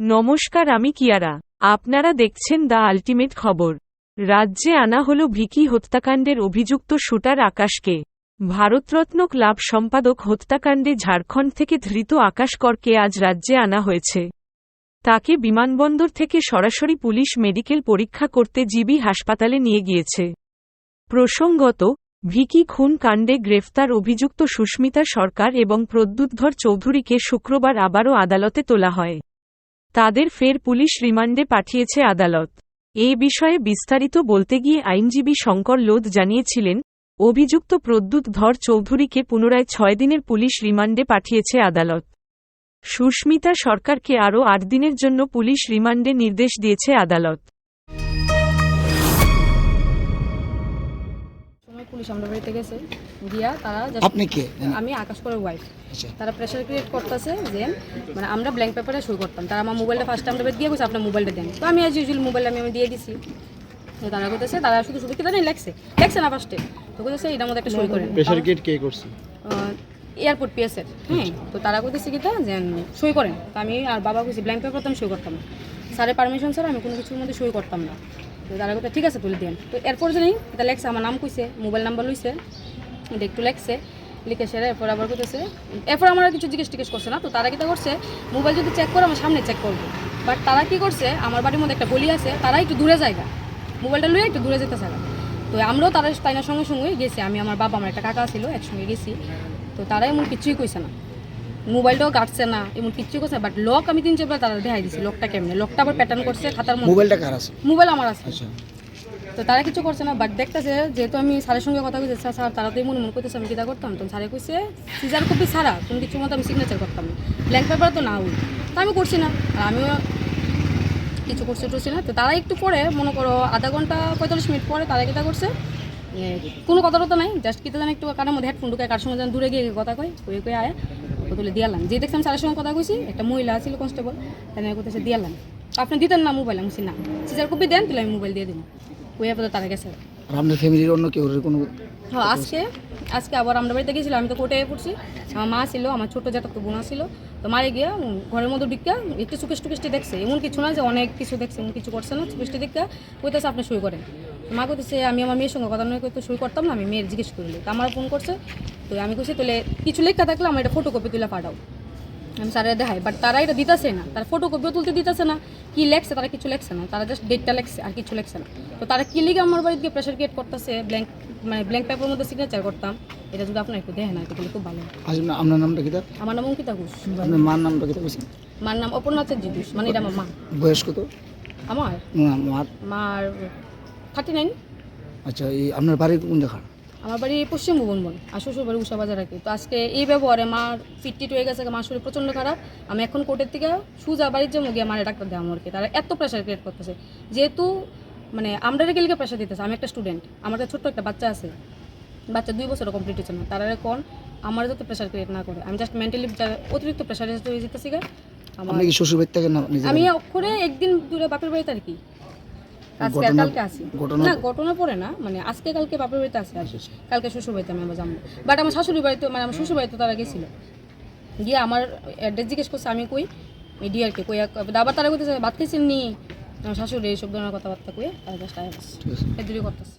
নমস্কার, আমি কিয়ারা। আপনারা দেখছেন দ্য আল্টিমেট খবর। রাজ্যে আনা হল ভিকি হত্যাকাণ্ডের অভিযুক্ত শুটার আকাশকে। ভারতরত্ন ক্লাব সম্পাদক হত্যাকাণ্ডে ঝাড়খণ্ড থেকে ধৃত আকাশ করকে আজ রাজ্যে আনা হয়েছে। তাকে বিমানবন্দর থেকে সরাসরি পুলিশ মেডিকেল পরীক্ষা করতে জিবি হাসপাতালে নিয়ে গিয়েছে। প্রসঙ্গত, ভিকি খুন কাণ্ডে গ্রেফতার অভিযুক্ত সুস্মিতা সরকার এবং প্রদ্যুৎধর চৌধুরীকে শুক্রবার আবারও আদালতে তোলা হয়। তাদের ফের পুলিশ রিমান্ডে পাঠিয়েছে আদালত। এ বিষয়ে বিস্তারিত বলতে গিয়ে আইনজীবী শঙ্কর লোধ জানিয়েছিলেন, অভিযুক্ত প্রদ্যুৎ ধর চৌধুরীকে পুনরায় ছয় দিনের পুলিশ রিমান্ডে পাঠিয়েছে আদালত। সুস্মিতা সরকারকে আরও আট দিনের জন্য পুলিশ রিমান্ডে নির্দেশ দিয়েছে আদালত। পুলিশ আমরা বাড়িতে গেছে। গিয়া তারা আপনি কে? আমি আকাশ করের ওয়াইফ আচ্ছা। তারা প্রেশার ক্রিয়েট করতেছে যে মানে আমরা ব্ল্যাঙ্ক পেপারে সই করতাম। তারা আমার মোবাইলটা ফার্স্ট আমরা দিয়ে গেছে আপনার মোবাইলটা দেন। তো আমি আজ ইউজুয়াল মোবাইল আমি আমি দিয়ে দিছি। তো তারা করতেছে তারা শুধু শুধু কি জানি লেখছে। লেখছে না ফার্স্টে তো করতেছে এটার মধ্যে একটা সই করেন প্রেশার গেট কে করছে? এয়ারপোর্ট পিএসের হ্যাঁ তো তারা করতেছে কি তা যে সই করেন। তো আমি আর বাবা কইছি ব্ল্যাঙ্ক পেপার তো আমি সই করতাম না। স্যারের পারমিশন স্যার আমি কোনো কিছুর মধ্যে সই করতাম না। তো তারা কথা ঠিক আছে, তুলে দেন তো এরপর যে এটা লেখছে, আমার নাম কইছে, মোবাইল নাম্বার লইছে, এটা একটু লেখছে, লিখে সেরে এরপর আবার করতেছে এরপর আমার কিছু জিজ্ঞেস টিজ্ঞেস করছে না, তো তারা কিটা করছে, মোবাইল যদি চেক করে, আমার সামনে চেক করবে। বাট তারা কি করছে, আমার বাড়ির মধ্যে একটা গলি আছে, তারা একটু দূরে জায়গা। মোবাইলটা লুয়ে একটু দূরে যেতে চায় তো আমরাও তারা তাইনার সঙ্গে সঙ্গে গেছি, আমি, আমার বাবা, আমার একটা কাকা ছিল, একসঙ্গে গেছি। তো তারা এমন কিছুই কইছে না। মোবাইলটাও কাটছে না এমন কিচ্ছু করছে বাট লক আমি তিন চারবার তারা দেখাই দিছি লকটা কেমনে? লকটা আবার প্যাটার্ন করছে খাতার মধ্যে। মোবাইলটা কার আছে? মোবাইল আমার আছে। আচ্ছা। তো তারা কিছু করছে না বাট দেখতেছে যেহেতু আমি স্যারের সঙ্গে কথা কইছি স্যার স্যার তারা তো মনে মনে করতেছে আমি কিটা করতাম? তো স্যারে কইছে সিজার কপি ছাড়া কোনো কিছু মতো আমি সিগনেচার করতাম ব্ল্যাঙ্ক পেপার তো না ওই তা আমি করছি না আর আমিও কিছু করছে টরছি না। তো তারা একটু পরে মনে করো আধা ঘণ্টা পঁয়তাল্লিশ মিনিট পরে তারা কিটা করছে কোনো কথা টথা নাই জাস্ট কিতা জানি একটু কানের মধ্যে হেডফোন ঢুকে কার সঙ্গে যেন দূরে গিয়ে কথা কয় কয়ে কয়ে আয়। তুলে দিয়ালাম যে দেখছিলাম স্যারের সঙ্গে কথা কইছি একটা মহিলা ছিল কনস্টেবল তাই আমি করতেছে দিয়ালাম আপনি দিতেন না মোবাইল আমি না। সিজার কপি দেন তাহলে আমি মোবাইল দিয়ে দিন ওই আপাতত তারা গেছে আর আপনার ফ্যামিলির অন্য কেউ কোনো হ্যাঁ আজকে আজকে আবার আমরা বাড়িতে গেছিলাম আমি তো কোর্টে পড়ছি। আমার মা ছিল আমার ছোট জ্যাঠা তো বোনা ছিল। তো মারে গিয়া ঘরের মধ্যে ডিক্কা একটু চুকেশ টুকেশটি দেখছে। এমন কিছু না যে অনেক কিছু দেখছে এমন কিছু করছে না চুকেশটি ডিক্কা কইতেছে আপনি সই করেন মা কইতেছে আমি আমার মেয়ের সঙ্গে কথা নয় কইতে শুরু করতাম না আমি মেয়ের জিজ্ঞেস করলি। তো আমার ফোন করছে তো আমি কইছি তাহলে কিছু লেখা থাকলে আমার এটা ফটোকপি তুলে পাঠাও। আমি স্যারের দেখাই বাট তারা এটা দিতেছে না। তারা ফটোকপিও তুলতে দিতেছে না কি লেখছে তারা কিছু লেখছে না তারা জাস্ট ডেটটা লেখছে আর কিছু লেখছে না। তো তারা কি লিখে আমার বাড়িতে গিয়ে প্রেশার ক্রিয়েট করতেছে ব্ল্যাঙ্ক মানে ব্ল্যাঙ্ক পেপারের মধ্যে সিগনেচার করতাম এটা যদি আপনার একটু দেখেন আর কি খুব ভালো আপনার নামটা কি আমার নাম অঙ্কিতা ঘোষ। আপনার মার নামটা কি মার নাম অপর্ণাথের জিদুষ মানে এটা আমার মা। বয়স কত? আমার? মার থার্টি নাইন। আচ্ছা এই আপনার বাড়ির কোন জায়গা? আমার বাড়ি পশ্চিম ভুবনবন আর শ্বশুর বাড়ি উষা বাজার আর কি। তো আজকে এই ব্যবহারে মার ফিটটিট হয়ে গেছে মার শরীর প্রচণ্ড খারাপ। আমি এখন কোর্টের থেকে সুজা বাড়ির জন্য গিয়ে মারে ডাক্তার দেওয়া আমাকে তারা এত প্রেশার ক্রিয়েট করতেছে। যেহেতু মানে আমরা লিখে প্রেশার দিতেছে। আমি একটা স্টুডেন্ট আমার একটা ছোট্ট একটা বাচ্চা আছে। বাচ্চা দুই বছর কমপ্লিট হচ্ছে না। তারা এখন আমার যাতে প্রেশার ক্রিয়েট না করে। আমি জাস্ট মেন্টালি অতিরিক্ত প্রেশার হয়ে যেতেছি গা। আমার শ্বশুর বাড়ি থেকে আমি অক্ষরে একদিন দূরে বাপের বাড়িতে আর কি। আজকে আর কালকে আসি না ঘটনা পড়ে না মানে আজকে কালকে বাপের বাড়িতে আসি আর কালকে শ্বশুর বাড়িতে আমি আবার যাব। বাট আমার শাশুড়ি বাড়িতে মানে আমার শ্বশুর বাড়িতে তারা গেছিল। গিয়ে আমার অ্যাড্রেস জিজ্ঞেস করছে আমি কই? ডিআরকে কই? আবার তারা কইতেছে ভাত খেয়েছেন নি? আমার শাশুড়ি এইসব ধরনের কথাবার্তা কয়ে তারা জাস্ট আয় ঠিক করতেছে।